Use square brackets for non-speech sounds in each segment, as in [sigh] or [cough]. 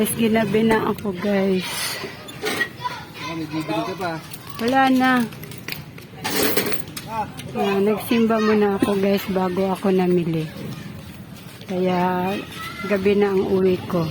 Guys, ginabi na ako guys. Wala na. Ah, nagsimba muna ako guys bago ako namili. Kaya gabi na ang uwi ko.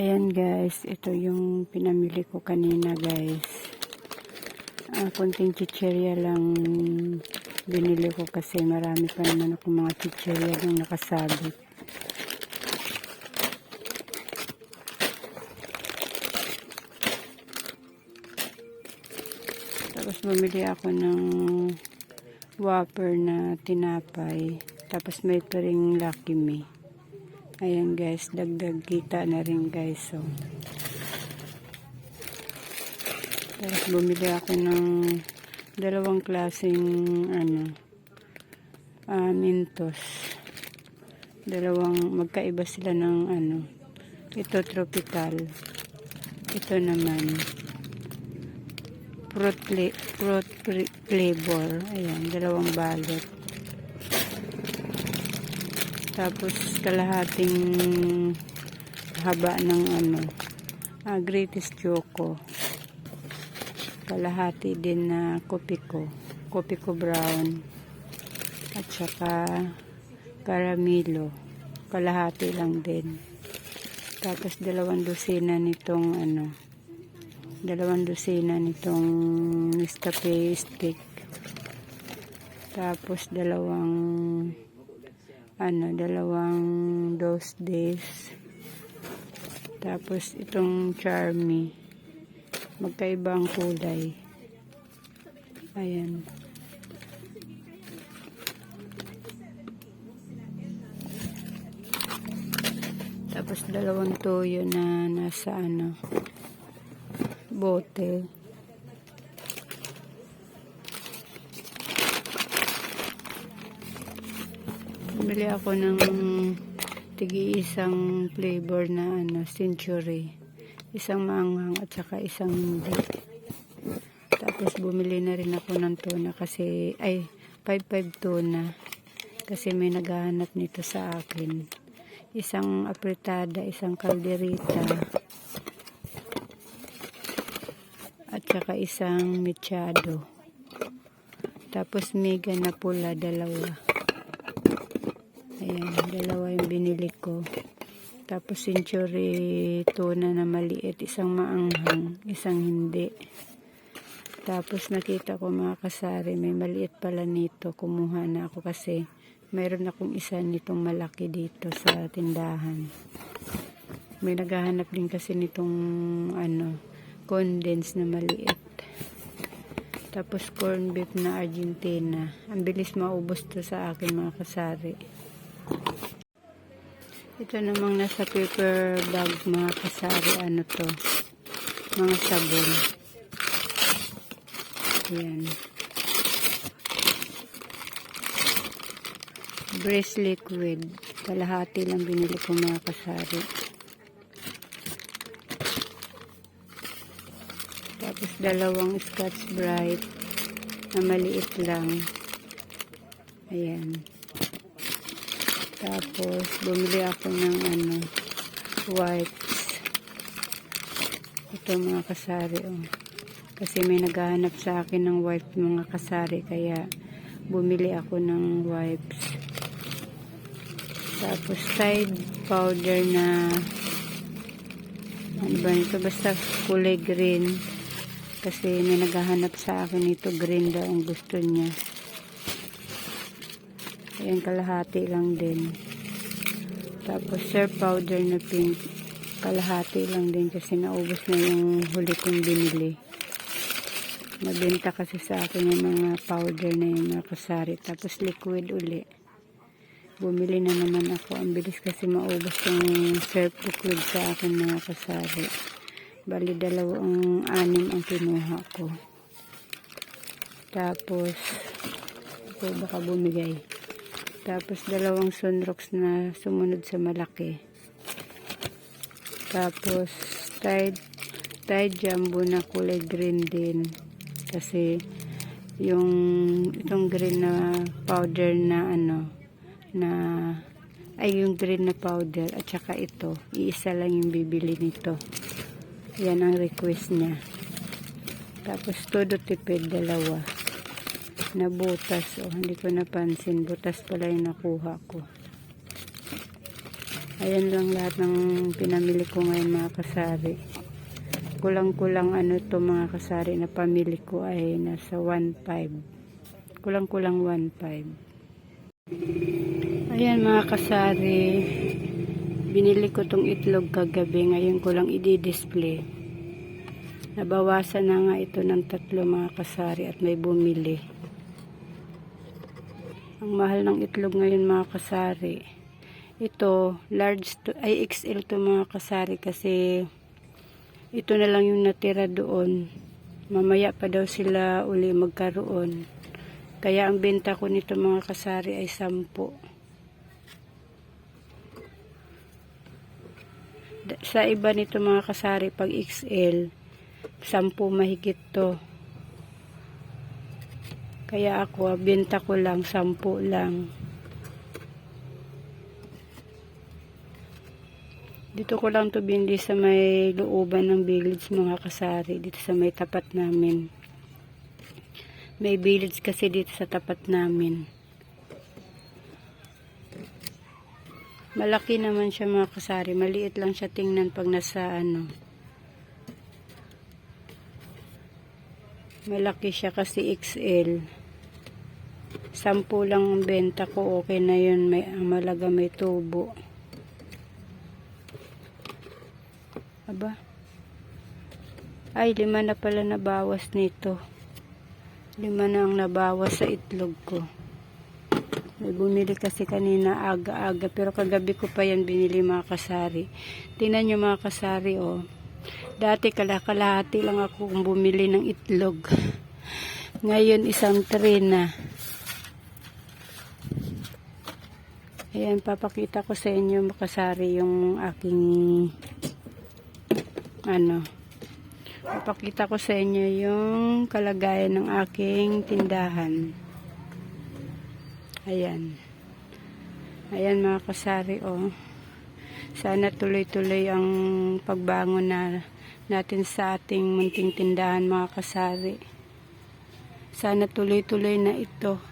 Ayan guys, ito yung pinamili ko kanina guys. Ah, konting chicherya lang binili ko kasi marami pa naman ako mga chicherya yung nakasabit. Tapos bumili ako ng whopper na tinapay. Tapos may pa ring Lucky Me. Ayan guys, dagdag kita na rin guys. So. Tapos bumili ako ng dalawang klaseng ano, ah, mintos. Dalawang magkaiba sila ng ano. Ito tropical. Ito naman fruit, fruit flavor. Ayan, dalawang balot. Tapos kalahating haba ng ano, ah, greatest choco. Kalahati din na kopiko, kopiko brown. At saka caramelo. Kalahati lang din. Tapos dalawang dosina nitong ano, dalawang dosina nitong Nescafe stick. Tapos dalawang ano, dalawang dose days. Tapos itong Charmy. Magkaibang kulay. Ayan. Tapos dalawang toyo na nasa ano, bote. Bumili ako ng tigi isang flavor na ano, century. Isang maanghang at saka isang hindi. Tapos bumili na rin ako ng tuna kasi, ay, 5-5 tuna. Kasi may naghahanap nito sa akin. Isang apretada, isang kalderita. At saka isang mechado. Tapos mega na pula, dalawa. Ayan, dalawa yung binili ko. Tapos century tuna na maliit, isang maanghang, isang hindi. Tapos nakita ko mga kasari, may maliit pala nito. Kumuha na ako kasi mayroon akong isa nitong malaki dito sa tindahan. May naghahanap din kasi nitong ano, condense na maliit. Tapos corn beef na Argentina. Ang bilis maubos to sa akin mga kasari. Ito namang nasa paper bag mga kasari. Ano to? Mga sabon. Ayan. Breast liquid. Kalahati lang binili ko mga kasari. Tapos dalawang Scotch Brite na maliit lang. Ayan. Tapos bumili ako ng ano wipes. Ito mga kasari oh. Kasi may naghahanap sa akin ng wipes mga kasari kaya bumili ako ng wipes. Tapos Tide powder na ano ba nito basta kulay green kasi may naghahanap sa akin ito green daw ang gusto niya ayan kalahati lang din. Tapos surf powder na pink. Kalahati lang din kasi naubos na yung huli kong binili. Nabenta kasi sa akin yung mga powder na yung mga kasari. Tapos liquid uli. Bumili na naman ako. Ang bilis kasi maubos yung surf liquid sa akin mga kasari. Bali, dalawang anim ang kinuha ko. Tapos, ito baka bumigay. Tapos, dalawang sunrocks na sumunod sa malaki. Tapos, Tide, Tide Jumbo na kulay green din. Kasi, yung itong green na powder na ano, na ay yung green na powder at saka ito, iisa lang yung bibili nito. Yan ang request niya. Tapos todo tipid dalawa. Na butas. O, hindi ko napansin. Butas pala yung nakuha ko. Ayan lang lahat ng pinamili ko ngayon mga kasari. Kulang-kulang ano to mga kasari na pamili ko ay nasa 1.5. Kulang-kulang 1.5. Ayan mga kasari. Binili ko tong itlog kagabi. Ngayon ko lang i-display. Nabawasan na nga ito ng tatlo mga kasari at may bumili. Ang mahal ng itlog ngayon mga kasari. Ito, large to, ay XL to mga kasari kasi ito na lang yung natira doon. Mamaya pa daw sila uli magkaroon. Kaya ang benta ko nito mga kasari ay 10. sa iba nito mga kasari pag XL 10 mahigit to kaya ako benta ko lang 10 lang dito ko lang to bindi sa may looban ng village mga kasari dito sa may tapat namin may village kasi dito sa tapat namin Malaki naman siya mga kasari. Maliit lang siya tingnan pag nasa ano. Malaki siya kasi XL. Sampu lang ang benta ko. Okay na yun. May, malaga may tubo. Aba. Ay, lima na pala nabawas nito. Lima na ang nabawas sa itlog ko. May bumili kasi kanina aga-aga pero kagabi ko pa yan binili mga kasari. Tingnan nyo mga kasari oh. Dati kalakalahati lang ako kung bumili ng itlog. Ngayon isang tray na. Ayan, papakita ko sa inyo makasari yung aking ano. Papakita ko sa inyo yung kalagayan ng aking tindahan. Ayan. Ayan mga kasari, oh. Sana tuloy-tuloy ang pagbangon na natin sa ating munting tindahan mga kasari. Sana tuloy-tuloy na ito.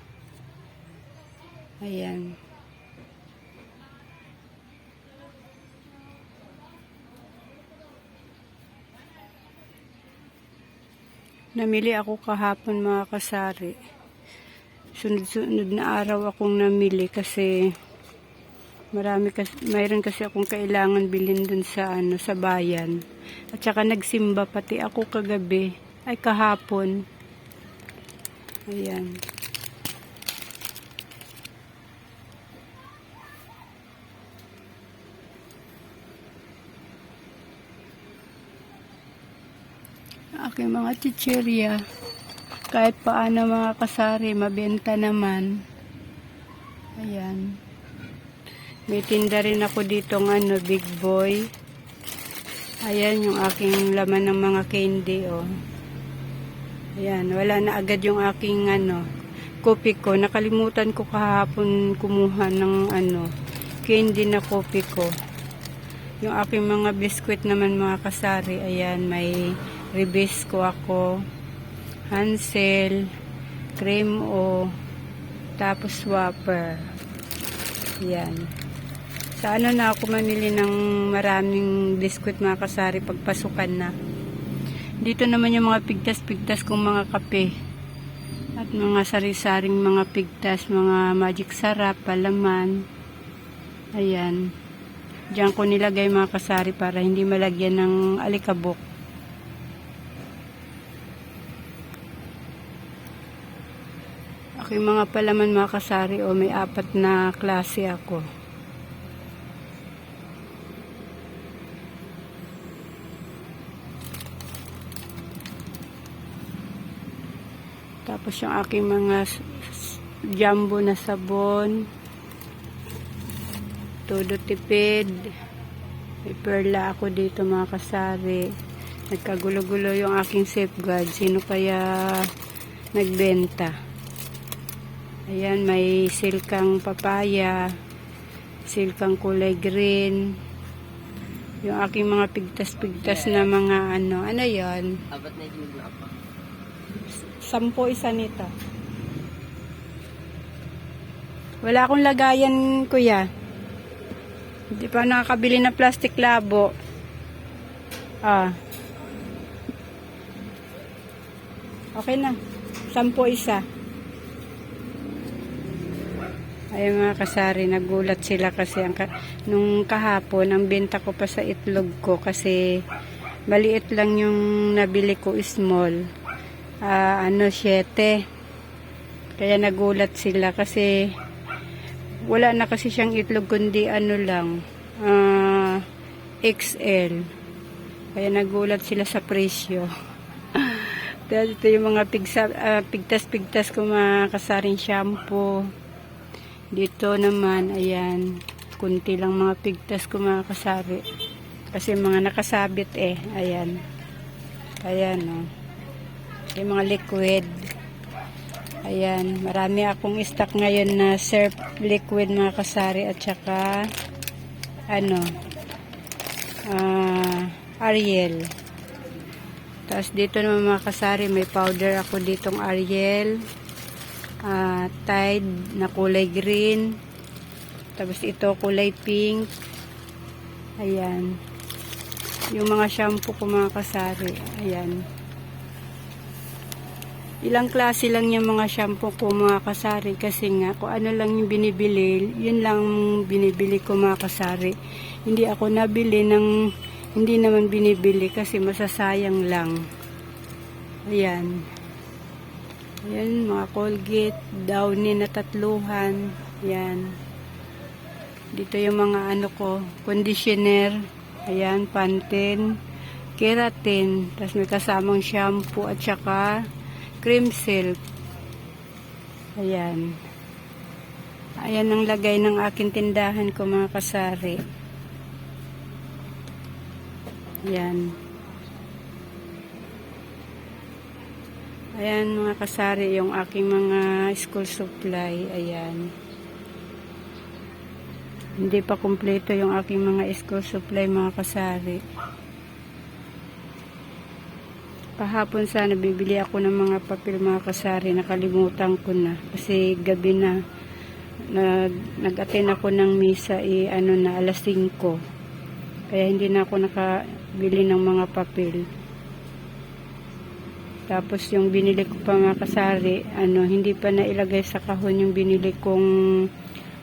Ayan. Namili ako kahapon mga kasari. Sunod-sunod na araw akong namili kasi marami kasi, mayroon kasi akong kailangan bilhin dun sa ano sa bayan. At saka nagsimba pati ako kagabi ay kahapon. Ayan. Aking mga chichirya. Kahit paano mga kasari, mabenta naman. Ayan. May tinda rin ako dito ng ano, big boy. Ayan yung aking laman ng mga candy, oh. Ayan, wala na agad yung aking ano, kopi ko. Nakalimutan ko kahapon kumuha ng ano, candy na kopi ko. Yung aking mga biskwit naman mga kasari, ayan, may ribisco ako, Hansel, cream o, tapos whopper. Yan. Sa ano na ako mamili ng maraming biskwit mga kasari pagpasukan na. Dito naman yung mga pigtas-pigtas kong mga kape. At mga sari-saring mga pigtas, mga magic sarap, palaman. Ayan. Diyan ko nilagay mga kasari para hindi malagyan ng alikabok. Aking mga palaman mga kasari o may apat na klase ako. Tapos yung aking mga jumbo na sabon. Todo tipid. May perla ako dito mga kasari. Nagkagulo-gulo yung aking safeguard. Sino kaya nagbenta? Ayan, may silkang papaya, silkang kulay green, yung aking mga pigtas-pigtas na mga ano, ano yon Apat na na pa. Sampo isa nito. Wala akong lagayan, kuya. Hindi pa nakakabili ng plastic labo. Ah. Okay na. Sampo isa. Ay mga kasari, nagulat sila kasi ang ka- nung kahapon, ang benta ko pa sa itlog ko kasi maliit lang yung nabili ko small. Ah, ano, 7. Kaya nagulat sila kasi wala na kasi siyang itlog kundi ano lang, ah, XL. Kaya nagulat sila sa presyo. [laughs] Dahil ito yung mga pigsa, ah, pigtas-pigtas ko mga kasaring shampoo. Dito naman, ayan, kunti lang mga pigtas ko mga kasari. Kasi mga nakasabit eh, ayan. Ayan, oh. Yung mga liquid. Ayan, marami akong stock ngayon na surf liquid mga kasari at saka ano, ah, Ariel. Tapos dito naman mga kasari, may powder ako ditong Ariel. Ah Tide na kulay green. Tapos ito kulay pink. Ayan. Yung mga shampoo ko mga kasari. Ayan. Ilang klase lang yung mga shampoo ko mga kasari kasi nga kung ano lang yung binibili, yun lang binibili ko mga kasari. Hindi ako nabili ng hindi naman binibili kasi masasayang lang. Ayan. Ayan, mga Colgate, Downy na tatluhan. Ayan. Dito yung mga ano ko, conditioner. Ayan, Pantene, keratin. Tapos may kasamang shampoo at saka cream silk. Ayan. Ayan ang lagay ng aking tindahan ko mga kasari. Ayan. Ayan mga kasari, yung aking mga school supply. Ayan. Hindi pa kumpleto yung aking mga school supply mga kasari. Kahapon sana bibili ako ng mga papel mga kasari. Nakalimutan ko na. Kasi gabi na. Nag, nag-attend ako ng misa eh, ano na, alas 5. Kaya hindi na ako nakabili ng mga papel. Tapos yung binili ko pa mga kasari, ano, hindi pa nailagay sa kahon yung binili kong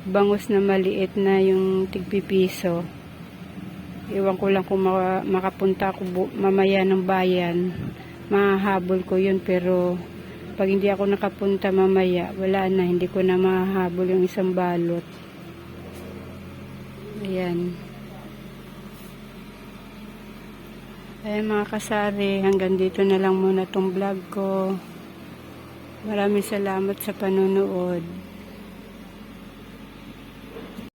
bangus na maliit na yung tigpipiso. Iwan ko lang kung maka- makapunta ako mamaya ng bayan. Mahahabol ko yun pero pag hindi ako nakapunta mamaya, wala na, hindi ko na mahahabol yung isang balot. Ayan. Ayan mga kasari, hanggang dito na lang muna tong vlog ko. Maraming salamat sa panonood.